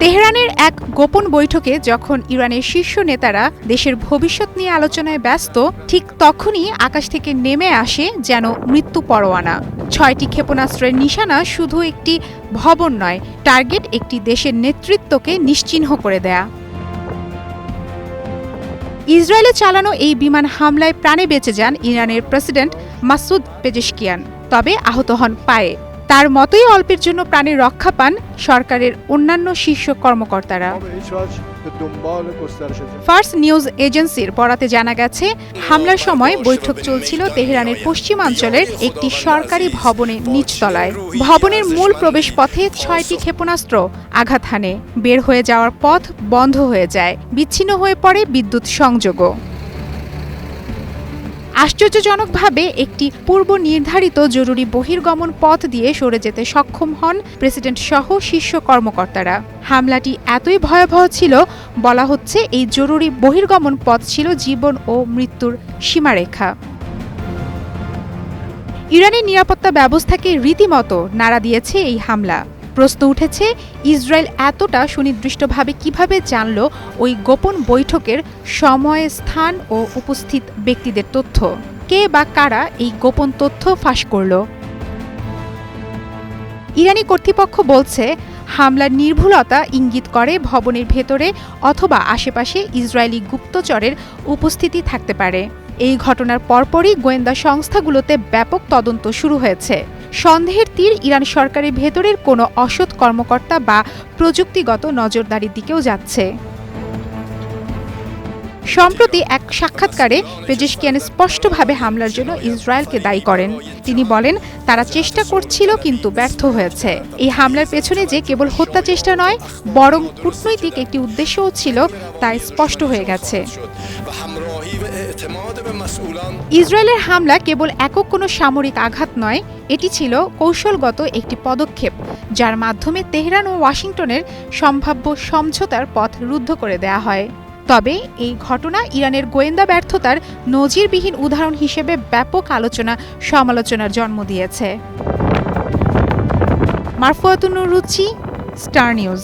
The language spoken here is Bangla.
তেহরানের এক গোপন বৈঠকে যখন ইরানের শীর্ষ নেতারা দেশের ভবিষ্যৎ নিয়ে আলোচনায় ব্যস্ত, ঠিক তখনই আকাশ থেকে নেমে আসে যেন মৃত্যু পরোয়ানা। ছয়টি ক্ষেপণাস্ত্রের নিশানা শুধু একটি ভবন নয়, টার্গেট একটি দেশের নেতৃত্বকে নিশ্চিহ্ন করে দেয়া। ইসরায়েলে চালানো এই বিমান হামলায় প্রাণে বেঁচে যান ইরানের প্রেসিডেন্ট মাসুদ পেজেশকিয়ান, তবে আহত হন পায়ে। তার মতোই অল্পের জন্য প্রাণে রক্ষা পান সরকারের অন্যান্য শীর্ষ কর্মকর্তারা। ফার্স্ট নিউজ এজেন্সির বরাতে জানা গেছে হামলার সময় বৈঠক চলছিল তেহরানের পশ্চিমাঞ্চলের একটি সরকারি ভবনে নিচতলায়। ভবনের মূল প্রবেশ পথে ছয়টি ক্ষেপণাস্ত্র আঘাত হানে। বের হয়ে যাওয়ার পথ বন্ধ হয়ে যায়। বিচ্ছিন্ন হয়ে পড়ে বিদ্যুৎ সংযোগও। আশ্চর্যজনকভাবে একটি পূর্ব নির্ধারিত জরুরি বহির্গমন পথ দিয়ে সরে যেতে সক্ষম হন প্রেসিডেন্ট সহ শীর্ষ কর্মকর্তারা। হামলাটি এতই ভয়াবহ ছিল, বলা হচ্ছে এই জরুরি বহির্গমন পথ ছিল জীবন ও মৃত্যুর সীমারেখা। ইরানের নিরাপত্তা ব্যবস্থাকে রীতিমতো নাড়া দিয়েছে এই হামলা। প্রশ্ন উঠেছে, ইসরায়েল এতটা সুনির্দিষ্টভাবে কীভাবে জানল ওই গোপন বৈঠকের সময় স্থান ও উপস্থিত ব্যক্তিদের তথ্য? কে বা কারা এই গোপন তথ্য ফাঁস করল? ইরানি কর্তৃপক্ষ বলছে, হামলার নির্ভুলতা ইঙ্গিত করে ভবনের ভেতরে অথবা আশেপাশে ইসরায়েলি গুপ্তচরের উপস্থিতি থাকতে পারে। এই ঘটনার পরপরই গোয়েন্দা সংস্থাগুলোতে ব্যাপক তদন্ত শুরু হয়েছে। সন্দেহের তীর ইরান সরকারের ভেতরের কোনো অসৎ কর্মকর্তা বা প্রযুক্তিগত নজরদারির দিকেও যাচ্ছে। সম্প্রতি এক সাক্ষাৎকারে পেজেশকিয়ান স্পষ্টভাবে হামলার জন্য ইসরায়েলকে দায়ী করেন। তিনি বলেন, তারা চেষ্টা করছিল কিন্তু ব্যর্থ হয়েছে। এই হামলার পেছনে যে কেবল হত্যা চেষ্টা নয়, বরং কূটনৈতিক একটি উদ্দেশ্যও ছিল তা স্পষ্ট হয়ে গেছে। ইসরায়েলের হামলা কেবল একক কোনো সামরিক আঘাত নয়, এটি ছিল কৌশলগত একটি পদক্ষেপ, যার মাধ্যমে তেহরান ও ওয়াশিংটনের সম্ভাব্য সমঝোতার পথ রুদ্ধ করে দেয়া হয়। তবে এই ঘটনা ইরানের গোয়েন্দা ব্যর্থতার নজিরবিহীন উদাহরণ হিসেবে ব্যাপক আলোচনা, সমালোচনার জন্ম দিয়েছে। মারফুয়াতুন্নুর রুচি, স্টার নিউজ।